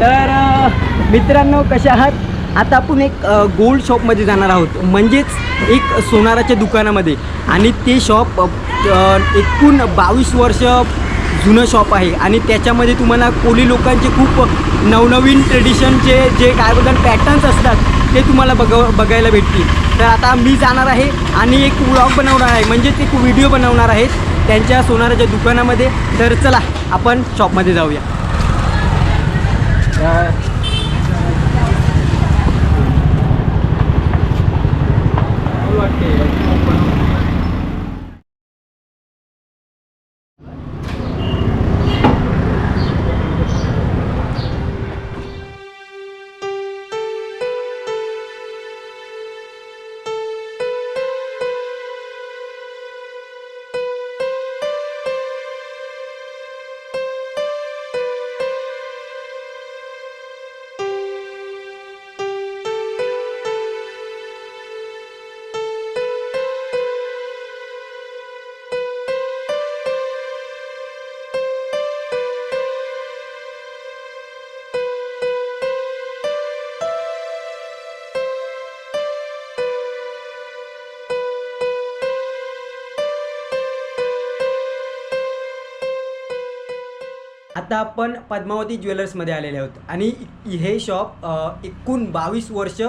तर मित्रांनो कशा आहात? आता आपण एक गोल्ड शॉपमध्ये जाणार आहोत. म्हणजेच एक सोनाराच्या दुकानामध्ये. आणि ते शॉप एकूण बावीस वर्ष जुनं शॉप आहे. आणि त्याच्यामध्ये तुम्हाला कोली लोकांचे खूप नवनवीन ट्रेडिशनचे जे काय बोलतात पॅटर्न्स असतात ते तुम्हाला बघ बघायला भेटतील. तर आता मी जाणार आहे आणि एक व्लॉग बनवणार आहे. म्हणजेच एक व्हिडिओ बनवणार आहेत त्यांच्या सोनाराच्या दुकानामध्ये. तर चला आपण शॉपमध्ये जाऊया. आता आपण पद्मावती ज्वेलर्समध्ये आलेले आहोत. आणि हे शॉप एकूण बावीस वर्ष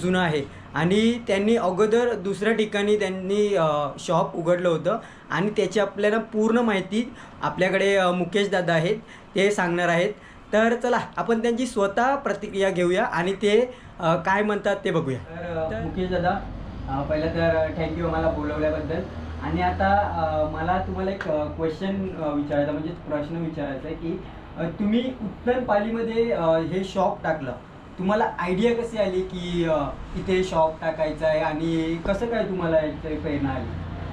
जुनं आहे. आणि त्यांनी अगोदर दुसऱ्या ठिकाणी त्यांनी शॉप उघडलं होतं. आणि त्याची आपल्याला पूर्ण माहिती आपल्याकडे मुकेश दादा आहेत. ते सांगणार आहेत. तर चला आपण त्यांची स्वतः प्रतिक्रिया घेऊया आणि ते काय म्हणतात ते बघूया. तर मुकेश दादा पहिलं तर थँक्यू मला बोलवल्याबद्दल. आणि आता मला तुम्हाला एक क्वेश्चन विचारायचा म्हणजे प्रश्न विचारायचा आहे की तुम्ही उत्तर पालीमध्ये हे शॉप टाकलं. तुम्हाला आयडिया कशी आली की इथे शॉप टाकायचं आहे आणि कसं काय तुम्हाला याची प्रेरणा आली?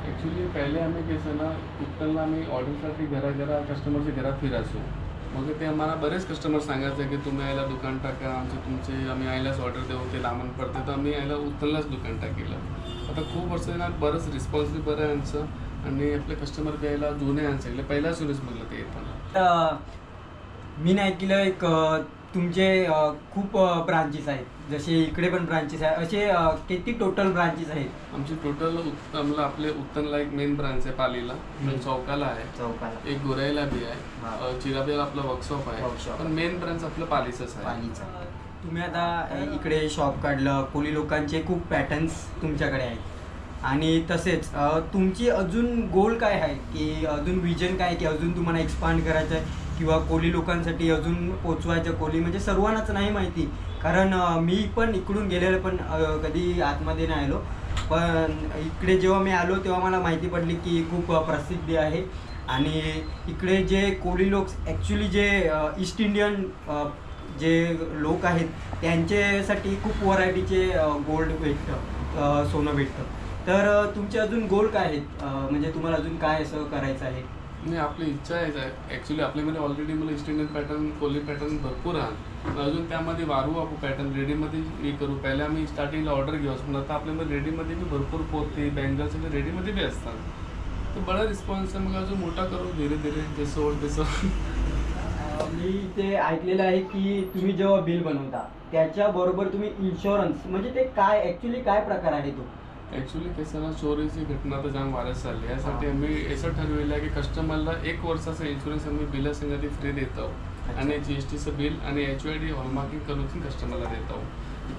ॲक्च्युली पहिले आम्ही कसं ना उत्तरला आम्ही ऑर्डरसाठी घरा घरा कस्टमरच्या घरात फिरायचो. मग ते आम्हाला बरेच कस्टमर सांगायचे की तुम्ही यायला दुकान टाका आमचे तुमचे आम्ही आयलाच ऑर्डर देऊ ते लांबून पडते. तर आम्ही यायला उत्तरलाच दुकान टाकेलं. आता खूप वर्ष ना बरंच रिस्पॉन्स बी बरं आहे यांचं आणि आपले कस्टमर यायला जुने सगळे पहिला सुरेश म्हणलं ते येताना तर मी नाही ऐकलं एक तुमचे खूप ब्रांचेस आहेत. जसे इकडे पण ब्रांचेस आहेत असे किती टोटल ब्रांचेस आहेत? आमची टोटल उत्तमला आपले उत्तमला एक मेन ब्रांच आहे पालीला. चौकाला आहे. चौकाला. एक गोराईला बी. आहे. चिराबेला आपलं वर्कशॉप आहे. पण मेन ब्रांच आपलं पालीचंच आहे. तुम्ही आता इकडे शॉप काढलं कोळी लोकांचे खूप पॅटर्न्स तुमच्याकडे आहेत. आणि तसेच तुमची अजून गोल काय आहे? की अजून विजन काय आहे? की अजून तुम्हाला एक्सपांड करायचं आहे किंवा कोळी लोकांसाठी अजून पोचवायचं कोळी म्हणजे सर्वांनाच नाही माहिती. कारण मी पण इकडून गेलेलो पण कधी आतमध्ये नाही आलो. पण इकडे जेव्हा मी आलो तेव्हा मला माहिती पडली की खूप प्रसिद्धी आहे. आणि इकडे जे कोळी लोक ॲक्च्युली जे ईस्ट इंडियन जे लोक आहेत त्यांच्यासाठी खूप व्हरायटीचे गोल्ड भेटतं सोनं भेटतं. तर तुमचे अजून गोल काय आहेत? म्हणजे तुम्हाला अजून काय असं करायचं आहे? नाही आपली इच्छा आहे ॲक्च्युली आपल्यामध्ये ऑलरेडी मला East Indian pattern Koli pattern भरपूर आहे अजून त्यामध्ये वारू आपण पॅटर्न रेडीमध्ये हे करू. पहिले आम्ही स्टार्टिंगला ऑर्डर घेऊ पण आता आपल्यामध्ये रेडीमध्ये बी भरपूर पोते बँगल्स वगैरे रेडीमध्ये बी असतात. तर बरा रिस्पॉन्स आहे. मग अजून मोठा करू धीरे धीरे जसं होईल तसं मी ते ऐकलेलं आहे की तुम्ही जेव्हा बिल बनवता त्याच्याबरोबर तुम्ही इन्शुरन्स म्हणजे ते काय ॲक्च्युली काय प्रकार आहे तो? ॲक्च्युली कसं ना चोरीची घटना तर जाम वाढत चालली यासाठी आम्ही असं ठरविलं आहे की कस्टमरला एक वर्षाचा इन्शुरन्स आम्ही बिला संगती फ्री देतो आणि जी एस टीचं बिल आणि एच आय डी हॉलमार्किंग करून कस्टमरला देतो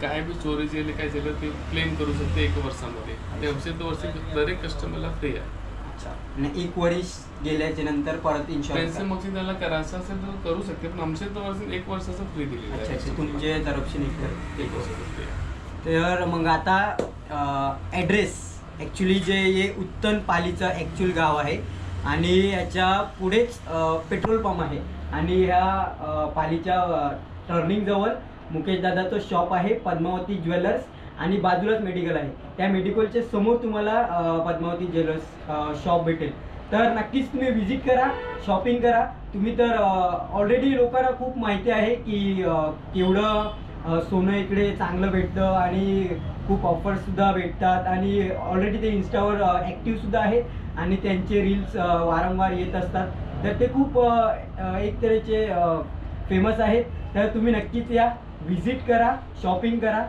काय बी चोरी झाली काय झालं ते क्लेम करू शकते एक वर्षामध्ये. ते औषध वर्ष दरेक कस्टमरला फ्री आहे. अच्छा. आणि एक वर्ष गेल्याच्यानंतर परत त्यांचं इन्शुरन्स मग ते त्याला करायचं असेल तर करू शकते पण आमच्या तर वर्ष एक वर्षाचं फ्री दिलेलं अच्छा अच्छा. तुमचे तरफशी निघतं एक वर्षाचं फ्री आहे. तर मग आता ॲड्रेस ॲक्च्युली जे हे उत्तन पालीचं ॲक्च्युअल गाव आहे आणि याच्या पुढेच पेट्रोल पंप आहे. आणि ह्या पालीच्या टर्निंगजवळ मुकेश दादाचं शॉप आहे पद्मावती ज्वेलर्स. आणि बाजूलाच मेडिकल आहे. त्या मेडिकलच्या समोर तुम्हाला पद्मावती ज्वेलर्स शॉप भेटेल. तर नक्कीच तुम्ही व्हिजिट करा शॉपिंग करा. तुम्ही तर ऑलरेडी लोकांना खूप माहिती आहे की केवढं सोनं इकडे चांगलं भेटतं आणि खूप ऑफर्ससुद्धा भेटतात आणि ऑलरेडी ते इन्स्टावर ॲक्टिव्हसुद्धा आहेत आणि त्यांचे रील्स वारंवार येत असतात. तर ते खूप एक तऱ्हेचे फेमस आहेत. तर तुम्ही नक्कीच या. व्हिजिट करा शॉपिंग करा.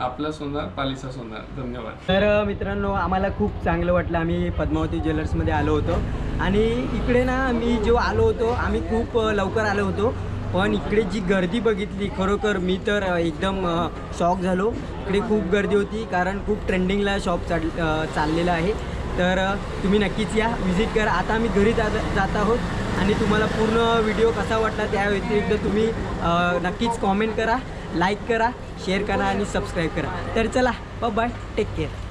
आपला सोनार पालिसा सोनार. धन्यवाद. तर मित्रांनो आम्हाला खूप चांगलं वाटलं. आम्ही पद्मावती ज्वेलर्समध्ये आलो होतो. आणि इकडे ना मी जो आलो होतो आम्ही खूप लवकर आलो होतो. पण इकडे जी गर्दी बघितली खरोखर मी तर एकदम शॉक झालो. इकडे खूप गर्दी होती कारण खूप ट्रेंडिंगला शॉप चाल चाललेला चाललेलं आहे. तर तुम्ही नक्कीच या व्हिजिट करा. आता आम्ही घरी जात जात आहोत. आणि तुम्हाला पूर्ण व्हिडिओ कसा वाटला त्या व्यतिरिक्त तुम्ही नक्कीच कॉमेंट करा. लाईक करा शेअर करा आणि सबस्क्राईब करा. तर चला बाय टेक केअर